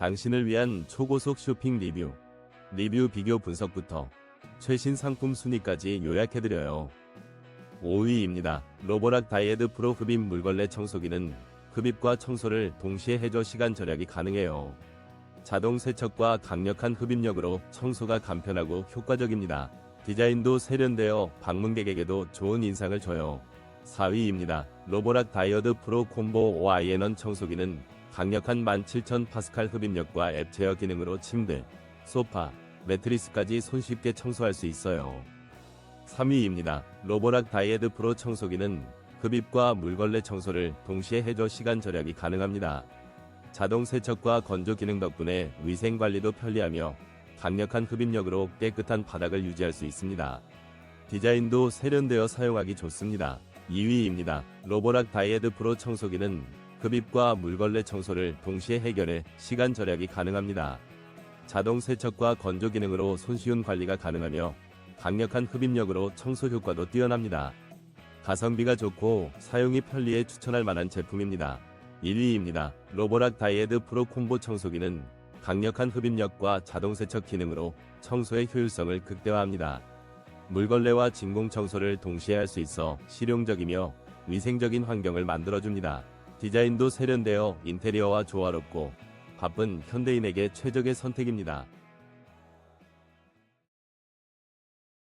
당신을 위한 초고속 쇼핑 리뷰, 리뷰 비교 분석부터 최신 상품 순위까지 요약해드려요. 5위입니다. 로보락 다이에드 프로 흡입 물걸레 청소기는 흡입과 청소를 동시에 해줘 시간 절약이 가능해요. 자동 세척과 강력한 흡입력으로 청소가 간편하고 효과적입니다. 디자인도 세련되어 방문객에게도 좋은 인상을 줘요. 4위입니다. 로보락 다이어드 프로 콤보 OIN원 청소기는 강력한 17,000파스칼 흡입력과 앱 제어 기능으로 침대, 소파, 매트리스까지 손쉽게 청소할 수 있어요. 3위입니다. 로보락 다이에드 프로 청소기는 흡입과 물걸레 청소를 동시에 해줘 시간 절약이 가능합니다. 자동 세척과 건조 기능 덕분에 위생 관리도 편리하며 강력한 흡입력으로 깨끗한 바닥을 유지할 수 있습니다. 디자인도 세련되어 사용하기 좋습니다. 2위입니다. 로보락 다이에드 프로 청소기는 흡입과 물걸레 청소를 동시에 해결해 시간 절약이 가능합니다. 자동 세척과 건조 기능으로 손쉬운 관리가 가능하며 강력한 흡입력으로 청소 효과도 뛰어납니다. 가성비가 좋고 사용이 편리해 추천할 만한 제품입니다. 1위입니다. 로보락 다이에드 프로 콤보 청소기는 강력한 흡입력과 자동 세척 기능으로 청소의 효율성을 극대화합니다. 물걸레와 진공 청소를 동시에 할 수 있어 실용적이며 위생적인 환경을 만들어줍니다. 디자인도 세련되어 인테리어와 조화롭고 바쁜 현대인에게 최적의 선택입니다.